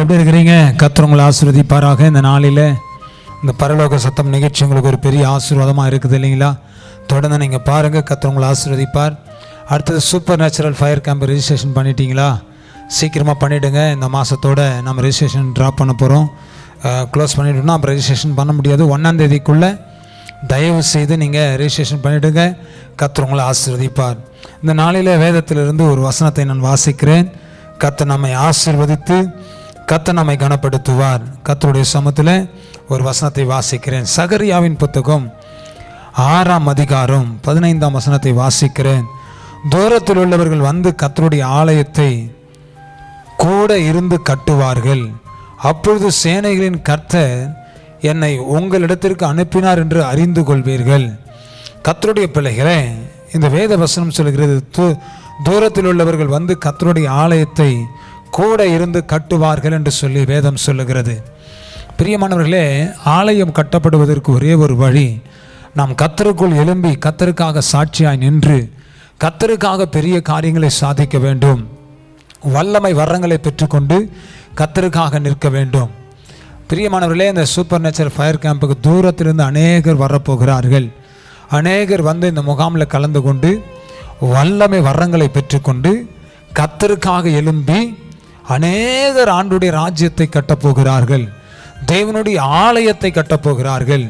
எப்படி இருக்கிறீங்க? கத்துறவங்களை ஆசீர்வதிப்பாராக இந்த நாளில். இந்த பரலோக சத்தம் நிகழ்ச்சி உங்களுக்கு ஒரு பெரிய ஆசீர்வாதமாக இருக்குது இல்லைங்களா? தொடர்ந்து நீங்கள் பாருங்கள் கத்துறவங்களை ஆசீர்வதிப்பார். அடுத்தது supernatural fire camp registration பண்ணிட்டீங்களா? சீக்கிரமாக பண்ணிவிடுங்க இந்த மாதத்தோட நம்ம ரெஜிஸ்ட்ரேஷன் ட்ராப் பண்ண போகிறோம் க்ளோஸ் பண்ணிட்டோம்னா அப்புறம் ரெஜிஸ்ட்ரேஷன் பண்ண முடியாது. ஒன்றாந்தேதிக்குள்ளே தயவு செய்து நீங்கள் ரெஜிஸ்ட்ரேஷன் பண்ணிவிடுங்க கத்துறவங்களை ஆசீர்வதிப்பார். இந்த நாளில் வேதத்திலிருந்து ஒரு வசனத்தை நான் வாசிக்கிறேன். கத்த நம்மை ஆசீர்வதித்து கத்த நம்மை கனப்படுத்துவார். கத்தருடைய சமத்தில் ஒரு வசனத்தை வாசிக்கிறேன். சகரியாவின் புத்தகம் ஆறாம் அதிகாரம் பதினைந்தாம் வசனத்தை வாசிக்கிறேன். தூரத்தில் உள்ளவர்கள் வந்து கத்தருடைய ஆலயத்தை கூட இருந்து கட்டுவார்கள். அப்பொழுது சேனைகளின் கர்த்தர் என்னை உங்களிடத்திற்கு அனுப்பினார் என்று அறிந்து கொள்வீர்கள். கத்தருடைய பிள்ளைகளே இந்த வேத வசனம் சொல்கிறது தூ- தூரத்தில் உள்ளவர்கள் வந்து கத்தருடைய ஆலயத்தை கூட இருந்து கட்டுவார்கள் என்று சொல்லி வேதம் சொல்லுகிறது. பிரியமானவர்களே ஆலயம் கட்டப்படுவதற்கு ஒரே ஒரு வழி நாம் கத்தருக்குள் எழும்பி கத்தருக்காக சாட்சியாய் நின்று கத்தருக்காக பெரிய காரியங்களை சாதிக்க வேண்டும். வல்லமை வரங்களை பெற்றுக்கொண்டு கத்தருக்காக நிற்க வேண்டும். பிரியமானவர்களே இந்த சூப்பர் நேச்சர் ஃபயர் கேம்புக்கு தூரத்திலிருந்து அநேகர் வரப்போகிறார்கள். அநேகர் வந்து இந்த முகாமில் கலந்து கொண்டு வல்லமை வரங்களை பெற்றுக்கொண்டு கத்தருக்காக எழும்பி அநேகர் ஆண்டுடைய ராஜ்யத்தை கட்டப்போகிறார்கள் தேவனுடைய ஆலயத்தை கட்டப்போகிறார்கள்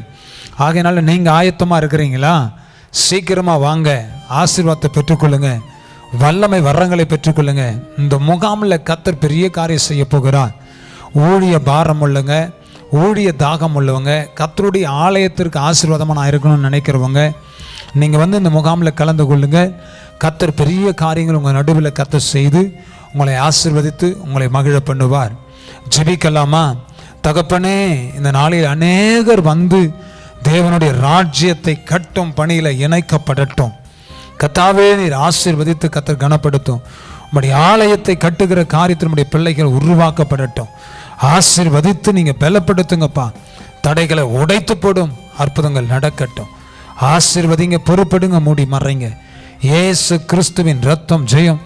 ஆகையினால நீங்கள் ஆயத்தமாக இருக்கிறீங்களா? சீக்கிரமாக வாங்க. ஆசீர்வாதத்தை பெற்றுக்கொள்ளுங்க. வல்லமை வரங்களை பெற்றுக்கொள்ளுங்க. இந்த முகாமில் கத்தர் பெரிய காரியம் செய்ய போகிறார். ஊழிய பாரம் உள்ளவங்க ஊழிய தாகம் உள்ளவங்க கத்தருடைய ஆலயத்திற்கு ஆசீர்வாதமாக நான் இருக்கணும்னு நினைக்கிறவங்க நீங்கள் வந்து இந்த முகாமில் கலந்து கொள்ளுங்கள் கத்தர் பெரிய காரியங்கள் உங்கள் நடுவில் கத்தர் செய்து உங்களை ஆசீர்வதித்து உங்களை மகிழ பண்ணுவார். ஜெபிக்கலாமா? தகப்பனே இந்த நாளில் அநேகர் வந்து தேவனுடைய ராஜ்யத்தை கட்டும் பணியில் இணைக்கப்படட்டும். கத்தாவே நீர் ஆசீர்வதித்து கத்தர் கனப்படுத்தும். உங்களுடைய ஆலயத்தை கட்டுகிற காரியத்தில் நம்முடைய பிள்ளைகள் உருவாக்கப்படட்டும். ஆசீர்வதித்து நீங்கள் பலப்படுத்துங்கப்பா. தடைகளை உடைத்து போடும் அற்புதங்கள் நடக்கட்டும். ஆசீர்வதிங்க பொறுப்படுங்க மூடி மறைங்க. இயேசு கிறிஸ்துவின் ரத்தம் ஜெயம்.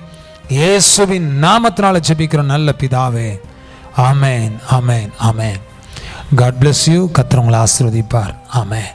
இயேசுவின் நாமத்தினால ஜெபிக்கிற நல்ல பிதாவே. Amen amen amen God bless you கத்திரவங்களை ஆசிர்வதிப்பார். ஆசீர்வதிப்பார்